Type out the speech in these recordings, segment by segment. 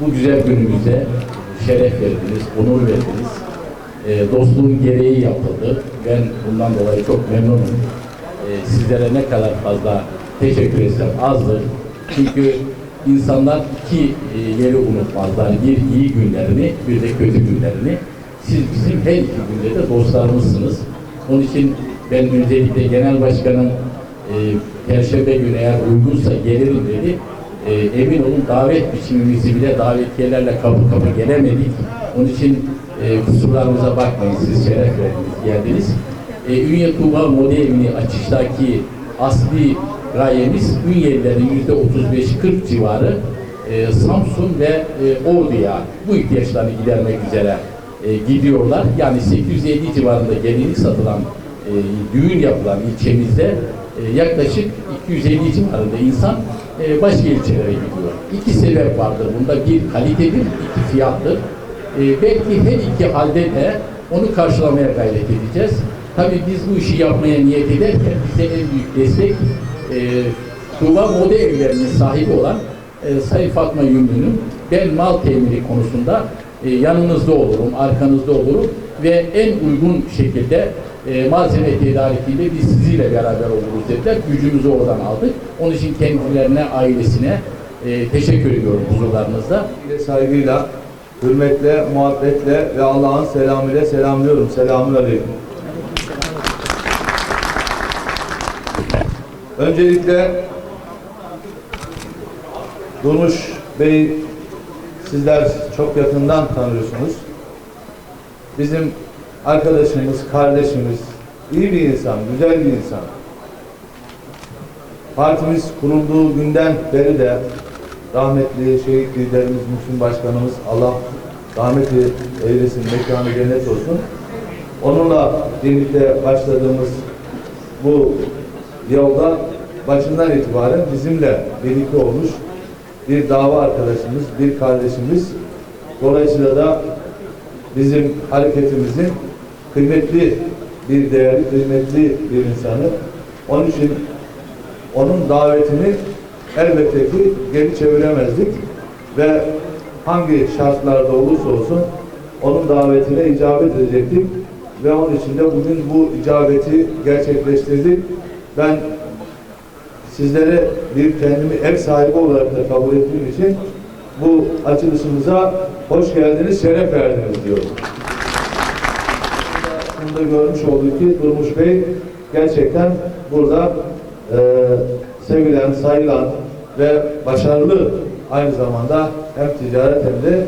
bu güzel günümüzde şeref verdiniz, onur verdiniz. E, dostluğun gereği yapıldı. Ben bundan dolayı çok memnunum. E, sizlere ne kadar fazla teşekkür etsem azdır. Çünkü insanlar iki e, yeri unutmazlar. Bir iyi günlerini, bir de kötü günlerini. Siz bizim her iki günde de dostlarımızsınız. Onun için ben öncelikle genel başkanım e, Perşembe günü eğer uygunsa gelirim dedi. E, emin olun davet biçimimizi bile davetiyelerle kapı kapı gelemedik. Onun için e, kusurlarımıza bakmayın siz şeref verdiniz, geldiniz. E, Ünye Tuğba modelini açıştaki asli gayemiz Ünyelilerin yüzde 35-40 civarı e, Samsun ve e, Ordu'ya bu ihtiyaçlarını gidermek üzere e, gidiyorlar. Yani 850 civarında gelinlik satılan e, düğün yapılan ilçemizde e, yaklaşık 250 civarında insan e, başka ilçelere gidiyor. İki sebep vardır. Bunda bir kalitedir, iki fiyattır. E, belki her iki halde de onu karşılamaya gayret edeceğiz. Tabii biz bu işi yapmaya niyet ederken bize en büyük destek e, Tuğba Moda Evlerinin sahibi olan e, Sayın Fatma Yümlü'nün ben mal temini konusunda e, yanınızda olurum, arkanızda olurum ve en uygun şekilde e, malzeme tedarikinde biz sizinle beraber oluruz dediler. Gücümüzü oradan aldık. Onun için kendilerine, ailesine e, teşekkür ediyorum huzurlarınızda. saygıyla, hürmetle, muhabbetle ve Allah'ın selamıyla selamlıyorum. Selamun aleyküm. Öncelikle Durmuş Bey sizler çok yakından tanıyorsunuz. Bizim arkadaşımız, kardeşimiz, iyi bir insan, güzel bir insan. Partimiz kurulduğu günden beri de rahmetli şehit liderimiz Müslüm Başkanımız Allah rahmet eylesin, mekanı cennet olsun. Onunla birlikte başladığımız bu yolda başından itibaren bizimle birlikte olmuş bir dava arkadaşımız, bir kardeşimiz. Dolayısıyla da bizim hareketimizin kıymetli bir değerli, kıymetli bir insanı. Onun için onun davetini elbette ki geri çeviremezdik ve hangi şartlarda olursa olsun onun davetine icabet edecektik ve onun için de bugün bu icabeti gerçekleştirdik. Ben sizlere bir kendimi ev sahibi olarak da kabul ettiğim için bu açılışımıza hoş geldiniz, şeref verdiniz diyorum. Bunu da görmüş olduk ki Durmuş Bey gerçekten burada e, sevilen, sayılan ve başarılı aynı zamanda hem ticaret hem de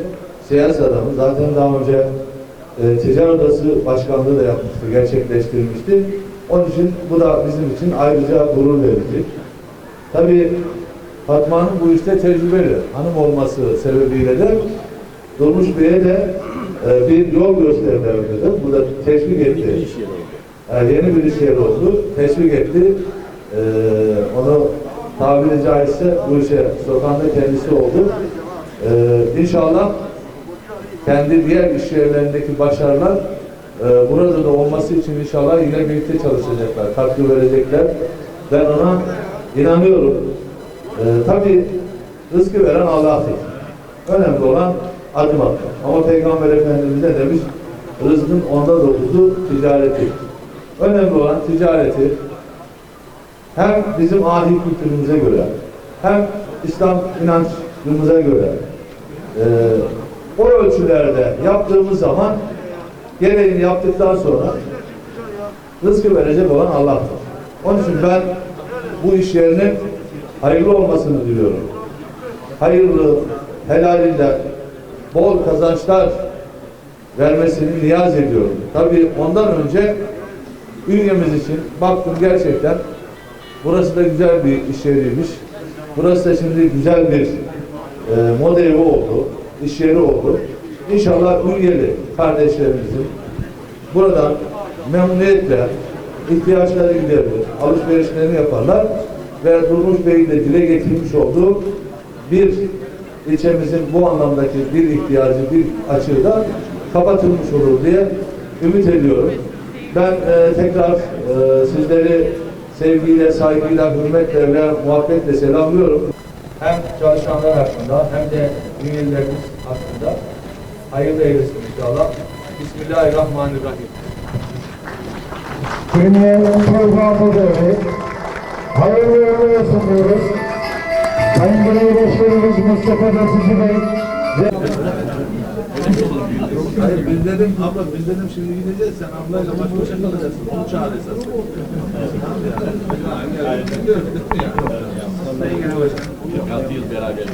siyaset adamı. Zaten daha önce e, ticaret odası başkanlığı da yapmıştı, gerçekleştirmişti. Onun için bu da bizim için ayrıca gurur verici. Tabii Fatma'nın bu işte tecrübeli hanım olması sebebiyle de Durmuş Bey'e de e, bir yol göstermelidir. Bu da teşvik etti. Yani yeni bir iş yeri oldu. Teşvik etti. Ee, onu tabiri caizse bu işe sokan da kendisi oldu. Ee, inşallah kendi diğer iş yerlerindeki başarılar e, burada da olması için inşallah yine birlikte çalışacaklar, katkı verecekler. Ben ona inanıyorum. Ee, tabii rızkı veren Allah'tır. Önemli olan adım atmak. Ama Peygamber Efendimiz ne demiş? Rızkın onda dokuzu ticareti. Önemli olan ticareti hem bizim ahi kültürümüze göre hem İslam inancımıza göre e, o ölçülerde yaptığımız zaman gereğini yaptıktan sonra rızkı verecek olan Allah'tır. Onun için ben bu iş yerinin hayırlı olmasını diliyorum. Hayırlı, helalinden bol kazançlar vermesini niyaz ediyorum. Tabii ondan önce ünyemiz için baktım gerçekten burası da güzel bir iş yeriymiş. Burası da şimdi güzel bir e, moda evi oldu, iş yeri oldu. İnşallah Ünyeli kardeşlerimizin buradan memnuniyetle ihtiyaçları giderilir, alışverişlerini yaparlar ve Durmuş Bey'in de dile getirmiş olduğu bir ilçemizin bu anlamdaki bir ihtiyacı, bir açığı da kapatılmış olur diye ümit ediyorum. Ben e, tekrar e, sizleri sevgiyle, saygıyla, hürmetle ve muhabbetle selamlıyorum. hem çalışanlar hakkında hem de üyelerimiz hakkında hayırlı eylesin inşallah. Bismillahirrahmanirrahim. Premier programı böyle. Hayırlı uğurlu olsun diyoruz. Sayın Belediye Başkanımız Mustafa Basıcı Bey Hayır biz dedim abla biz dedim şimdi gideceğiz sen ablayla baş başa kalacaksın. Onu çağır esas. Sayın Genel Başkanım. 46 yıl beraber.